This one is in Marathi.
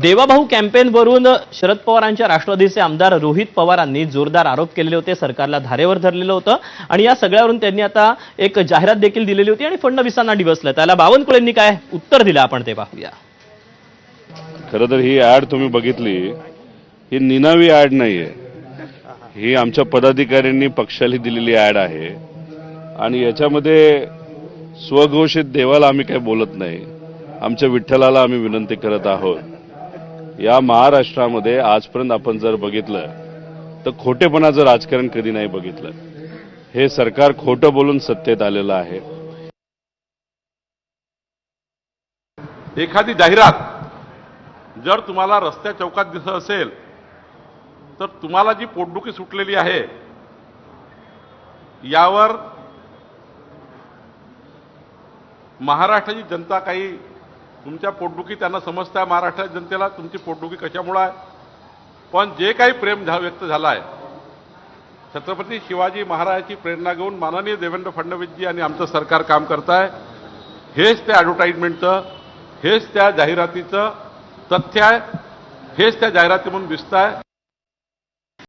देवाभाऊ कॅम्पेनवरून शरद पवारांच्या राष्ट्रवादीचे आमदार रोहित पवारांनी जोरदार आरोप केलेले होते सरकारला धारेवर धरलेलं होतं आणि या सगळ्यावरून त्यांनी आता एक जाहिरात देखील दिलेली होती आणि फडणवीसांना डिवसलं त्याला बावनकुळेंनी काय उत्तर दिलं आपण ते पाहूया. खरं तर ही ऍड तुम्ही बघितली. ही निनावी ऍड नाहीये. ही आमच्या पदाधिकाऱ्यांनी पक्षाला दिलेली ऍड आहे. आणि याच्यामध्ये स्वघोषित देवाला आम्ही काही बोलत नाही. आमच्या विठ्ठलाला आम्ही विनंती करत आहोत. या महाराष्ट्रामध्ये आजपर्यंत आपण जर बघितलं तर खोटेपणाचं राजकारण कधी नाही बघितलं हे सरकार खोटं बोलून सत्तेत आलेलं आहे. एखादी जाहिरात जर तुम्हाला रस्त्या चौकात दिसत असेल तर तुम्हाला जी पोटदुखी सुटलेली आहे यावर महाराष्ट्राची जनता काही तुमच्या पोटदुखी त्यांना समजतं आहे महाराष्ट्र जनतेला तुमची पोटदुखी कशामुळं आहे? पण जे काही प्रेम झा व्यक्त झालं आहे छत्रपती शिवाजी महाराजाची प्रेरणा घेऊन माननीय देवेंद्र फडणवीसजी आणि आमचं सरकार काम करत आहे हेच त्या ॲडव्हर्टाईजमेंटचं हेच त्या जाहिरातीचं तथ्य आहे हेच त्या जाहिराती म्हणून दिसत आहे